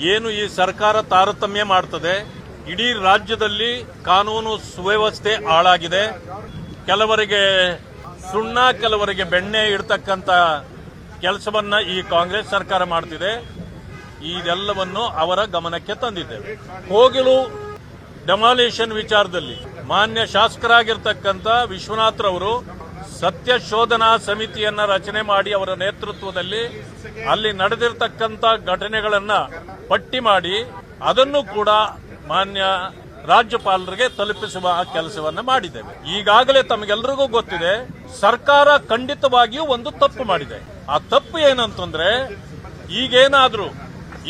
ಏನು ಈ ಸರ್ಕಾರ ತಾರತಮ್ಯ ಮಾಡ್ತದೆ, ಇಡೀ ರಾಜ್ಯದಲ್ಲಿ ಕಾನೂನು ಸುವ್ಯವಸ್ಥೆ ಹಾಳಾಗಿದೆ. ಕೆಲವರಿಗೆ ಸುಣ್ಣ, ಕೆಲವರಿಗೆ ಬೆಣ್ಣೆ ಇಡ್ತಕ್ಕಂಥ ಕೆಲಸವನ್ನ ಈ ಕಾಂಗ್ರೆಸ್ ಸರ್ಕಾರ ಮಾಡ್ತಿದೆ. ಇದೆಲ್ಲವನ್ನು ಅವರ ಗಮನಕ್ಕೆ ತಂದಿದ್ದೇವೆ. ಹೋಗಿಲು ಡೆಮಾಲಿಷನ್ ವಿಚಾರದಲ್ಲಿ ಮಾನ್ಯ ಶಾಸಕರಾಗಿರ್ತಕ್ಕಂಥ ವಿಶ್ವನಾಥ್ರವರು ಸತ್ಯ ಶೋಧನಾ ಸಮಿತಿಯನ್ನ ರಚನೆ ಮಾಡಿ ಅವರ ನೇತೃತ್ವದಲ್ಲಿ ಅಲ್ಲಿ ನಡೆದಿರ್ತಕ್ಕಂಥ ಘಟನೆಗಳನ್ನ ಪಟ್ಟಿ ಮಾಡಿ ಅದನ್ನು ಕೂಡ ಮಾನ್ಯ ರಾಜ್ಯಪಾಲರಿಗೆ ತಲುಪಿಸುವ ಕೆಲಸವನ್ನು ಮಾಡಿದ್ದೇವೆ. ಈಗಾಗಲೇ ತಮಗೆಲ್ಲರಿಗೂ ಗೊತ್ತಿದೆ, ಸರ್ಕಾರ ಖಂಡಿತವಾಗಿಯೂ ಒಂದು ತಪ್ಪು ಮಾಡಿದೆ. ಆ ತಪ್ಪು ಏನಂತಂದ್ರೆ, ಈಗೇನಾದರೂ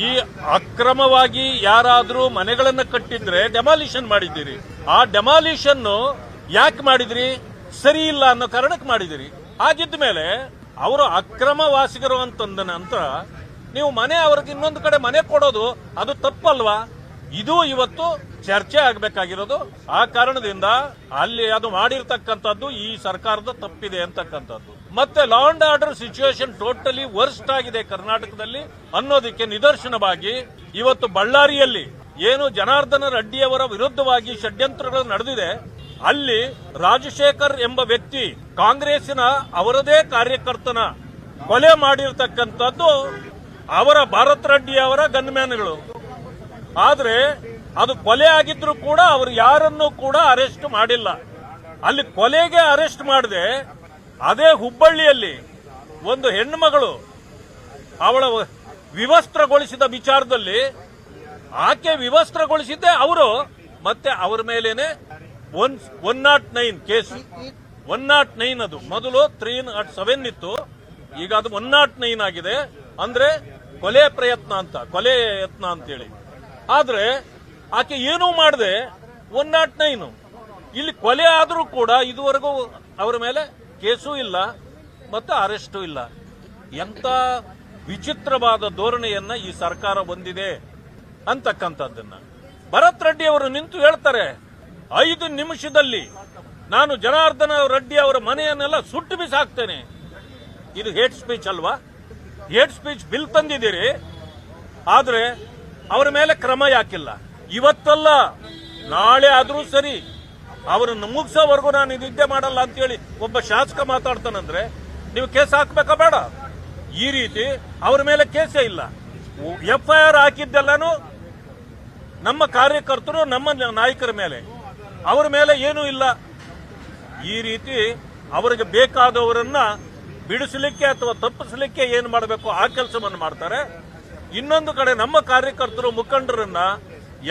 ಈ ಅಕ್ರಮವಾಗಿ ಯಾರಾದರೂ ಮನೆಗಳನ್ನು ಕಟ್ಟಿದ್ರೆ ಡೆಮಾಲಿಷನ್ ಮಾಡಿದ್ದೀರಿ. ಆ ಡೆಮಾಲಿಷನ್ ಯಾಕೆ ಮಾಡಿದ್ರಿ? ಸರಿ ಇಲ್ಲ ಅನ್ನೋ ಕಾರಣಕ್ಕೆ ಮಾಡಿದಿರಿ ಹಾಗಿದ್ದ ಮೇಲೆ ಅವರು ಅಕ್ರಮ ವಾಸಿಗರು ಅಂತಂದ ನಂತರ ನೀವು ಮನೆ ಅವ್ರಿಗೆ ಇನ್ನೊಂದು ಕಡೆ ಮನೆ ಕೊಡೋದು, ಅದು ತಪ್ಪಲ್ವಾ? ಇದು ಇವತ್ತು ಚರ್ಚೆ ಆಗಬೇಕಾಗಿರೋದು. ಆ ಕಾರಣದಿಂದ ಅಲ್ಲಿ ಅದು ಮಾಡಿರ್ತಕ್ಕಂಥದ್ದು ಈ ಸರ್ಕಾರದ ತಪ್ಪಿದೆ ಅಂತಕ್ಕಂಥದ್ದು. ಮತ್ತೆ law and order situation totally worst ಆಗಿದೆ ಕರ್ನಾಟಕದಲ್ಲಿ ಅನ್ನೋದಕ್ಕೆ ನಿದರ್ಶನವಾಗಿ ಇವತ್ತು ಬಳ್ಳಾರಿಯಲ್ಲಿ ಏನು ಜನಾರ್ದನ ರೆಡ್ಡಿಯವರ ವಿರುದ್ಧವಾಗಿ ಷಡ್ಯಂತ್ರಗಳು ನಡೆದಿದೆ, ಅಲ್ಲಿ ರಾಜಶೇಖರ್ ಎಂಬ ವ್ಯಕ್ತಿ ಕಾಂಗ್ರೆಸ್ಸಿನ ಅವರದೇ ಕಾರ್ಯಕರ್ತನ ಕೊಲೆ ಮಾಡಿರ್ತಕ್ಕಂಥದ್ದು ಅವರ ಭಾರತ್ ರೆಡ್ಡಿ ಅವರ ಗನ್ಮ್ಯಾನ್ಗಳು. ಆದ್ರೆ ಅದು ಕೊಲೆ ಆಗಿದ್ರು ಕೂಡ ಅವರು ಯಾರನ್ನು ಕೂಡ ಅರೆಸ್ಟ್ ಮಾಡಿಲ್ಲ. ಅಲ್ಲಿ ಕೊಲೆಗೆ ಅರೆಸ್ಟ್ ಮಾಡದೆ ಅದೇ ಹುಬ್ಬಳ್ಳಿಯಲ್ಲಿ ಒಂದು ಹೆಣ್ಣು ಮಗಳು ಅವಳ ವಿವಸ್ತ್ರಗೊಳಿಸಿದ ವಿಚಾರದಲ್ಲಿ ಆಕೆ ವಿವಸ್ತ್ರಗೊಳಿಸಿದ್ದೆ ಅವರು, ಮತ್ತೆ ಅವರ ಮೇಲೇನೆ one one not nine case. One not nine ಅದು. ಮೊದಲು ತ್ರೀ ನಾಟ್ ಸೆವೆನ್ ಇತ್ತು. ಈಗ ಅದು ಒನ್ ನಾಟ್ ನೈನ್ ಆಗಿದೆ. ಅಂದ್ರೆ ಕೊಲೆ ಪ್ರಯತ್ನ ಅಂತ, ಕೊಲೆ ಯತ್ನ ಅಂತೇಳಿ. ಆದ್ರೆ ಆಕೆ ಏನೂ ಮಾಡದೆ ಒನ್ ನಾಟ್ ನೈನ್ ಇಲ್ಲಿ ಕೊಲೆ ಆದರೂ ಕೂಡ ಇದುವರೆಗೂ ಅವರ ಮೇಲೆ ಕೇಸೂ ಇಲ್ಲ, ಮತ್ತು ಅರೆಸ್ಟೂ ಇಲ್ಲ. ಎಂತ ವಿಚಿತ್ರವಾದ ಧೋರಣೆಯನ್ನ ಈ ಸರ್ಕಾರ ಹೊಂದಿದೆ ಅಂತಕ್ಕಂಥದ್ದನ್ನ. ಭರತ್ ರೆಡ್ಡಿ ಅವರು ನಿಂತು ಹೇಳ್ತಾರೆ, ಐದು ನಿಮಿಷದಲ್ಲಿ ನಾನು ಜನಾರ್ದನ ರೆಡ್ಡಿ ಅವರ ಮನೆಯನ್ನೆಲ್ಲ ಸುಟ್ಟು ಬಿಸಾಕ್ತೇನೆ. ಇದು ಹೇಟ್ ಸ್ಪೀಚ್ ಅಲ್ವಾ? ಹೇಟ್ ಸ್ಪೀಚ್ ಬಿಲ್ ತಂದಿದ್ದೀರಿ, ಆದ್ರೆ ಅವರ ಮೇಲೆ ಕ್ರಮ ಯಾಕಿಲ್ಲ. ಇವತ್ತಲ್ಲ, ನಾಳೆ ಆದರೂ ಸರಿ, ಅವರನ್ನು ಮುಗಿಸೋವರೆಗೂ ನಾನು ನಿದ್ದೆ ಮಾಡಲ್ಲ ಅಂತೇಳಿ ಒಬ್ಬ ಶಾಸಕ ಮಾತಾಡ್ತಾನಂದ್ರೆ, ನೀವು ಕೇಸ್ ಹಾಕ್ಬೇಕಾ ಬೇಡ. ಈ ರೀತಿ ಅವರ ಮೇಲೆ ಕೇಸೇ ಇಲ್ಲ. ಎಫ್ ಐ ಆರ್ ಹಾಕಿದ್ದೆಲ್ಲಾನು ನಮ್ಮ ಕಾರ್ಯಕರ್ತರು, ನಮ್ಮ ನಾಯಕರ ಮೇಲೆ. ಅವರ ಮೇಲೆ ಏನೂ ಇಲ್ಲ. ಈ ರೀತಿ ಅವರಿಗೆ ಬೇಕಾದವರನ್ನ ಬಿಡಿಸಲಿಕ್ಕೆ ಅಥವಾ ತಪ್ಪಿಸಲಿಕ್ಕೆ ಏನು ಮಾಡಬೇಕು, ಆ ಕೆಲಸವನ್ನು ಮಾಡ್ತಾರೆ. ಇನ್ನೊಂದು ಕಡೆ ನಮ್ಮ ಕಾರ್ಯಕರ್ತರು, ಮುಖಂಡರನ್ನ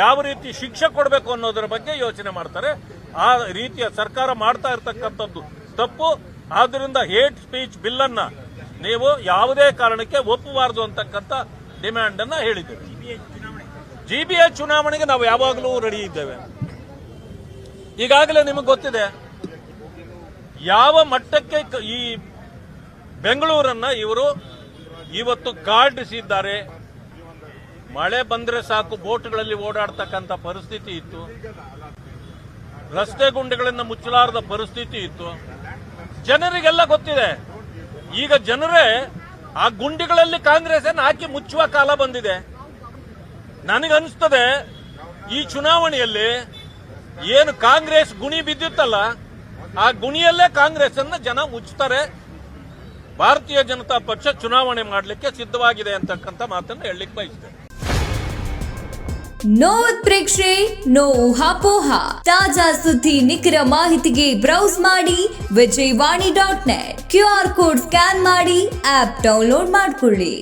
ಯಾವ ರೀತಿ ಶಿಕ್ಷೆ ಕೊಡಬೇಕು ಅನ್ನೋದರ ಬಗ್ಗೆ ಯೋಚನೆ ಮಾಡ್ತಾರೆ. ಆ ರೀತಿಯ ಸರ್ಕಾರ ಮಾಡ್ತಾ ಇರತಕ್ಕಂಥದ್ದು ತಪ್ಪು. ಆದ್ದರಿಂದ ಹೇಟ್ ಸ್ಪೀಚ್ ಬಿಲ್ ಅನ್ನ ನೀವು ಯಾವುದೇ ಕಾರಣಕ್ಕೆ ಒಪ್ಪಬಾರದು ಅಂತಕ್ಕಂಥ ಡಿಮ್ಯಾಂಡ್ ಅನ್ನ ಹೇಳಿದ್ದೇವೆ ಜಿಬಿಎ ಚುನಾವಣೆಗೆ ನಾವು ಯಾವಾಗಲೂ ರೆಡಿ ಇದ್ದೇವೆ. ಈಗಾಗಲೇ ನಿಮಗೆ ಗೊತ್ತಿದೆ, ಯಾವ ಮಟ್ಟಕ್ಕೆ ಈ ಬೆಂಗಳೂರನ್ನ ಇವರು ಇವತ್ತು ಕಾಡಿಸಿದ್ದಾರೆ ಮಳೆ ಬಂದ್ರೆ ಸಾಕು, ಬೋಟ್ಗಳಲ್ಲಿ ಓಡಾಡ್ತಕ್ಕಂಥ ಪರಿಸ್ಥಿತಿ ಇತ್ತು. ರಸ್ತೆ ಗುಂಡಿಗಳನ್ನ ಮುಚ್ಚಲಾರದ ಪರಿಸ್ಥಿತಿ ಇತ್ತು. ಜನರಿಗೆಲ್ಲ ಗೊತ್ತಿದೆ. ಈಗ ಜನರೇ ಆ ಗುಂಡಿಗಳಲ್ಲಿ ಕಾಂಗ್ರೆಸ್ ಹಾಕಿ ಮುಚ್ಚುವ ಕಾಲ ಬಂದಿದೆ. ನನಗನ್ಸ್ತದೆ, ಈ ಚುನಾವಣೆಯಲ್ಲಿ ಏನು ಕಾಂಗ್ರೆಸ್ ಗುಣಿ ಬಿದ್ದಿತ್ತಲ್ಲ, ಆ ಗುಣಿಯಲ್ಲೇ ಕಾಂಗ್ರೆಸ್ ಅನ್ನ ಜನ ಮುಚ್ಚುತ್ತಾರೆ ಭಾರತೀಯ ಜನತಾ ಪಕ್ಷ ಚುನಾವಣೆ ಮಾಡಲಿಕ್ಕೆ ಸಿದ್ಧವಾಗಿದೆ ಅಂತಕ್ಕಂಥ ಮಾತನ್ನು ಹೇಳಲಿಕ್ಕೆ ಬಯಸ್ತೇನೆ. ನೋ ಉತ್ಪ್ರೇಕ್ಷೆ ನೋ ಊಹಾಪೋಹ. ತಾಜಾ ಸುದ್ದಿ, ನಿಖರ ಮಾಹಿತಿಗೆ ಬ್ರೌಸ್ ಮಾಡಿ Vijayavani dot net Q R code scan ಮಾಡಿ, ಆಪ್ ಡೌನ್ಲೋಡ್ ಮಾಡಿಕೊಳ್ಳಿ.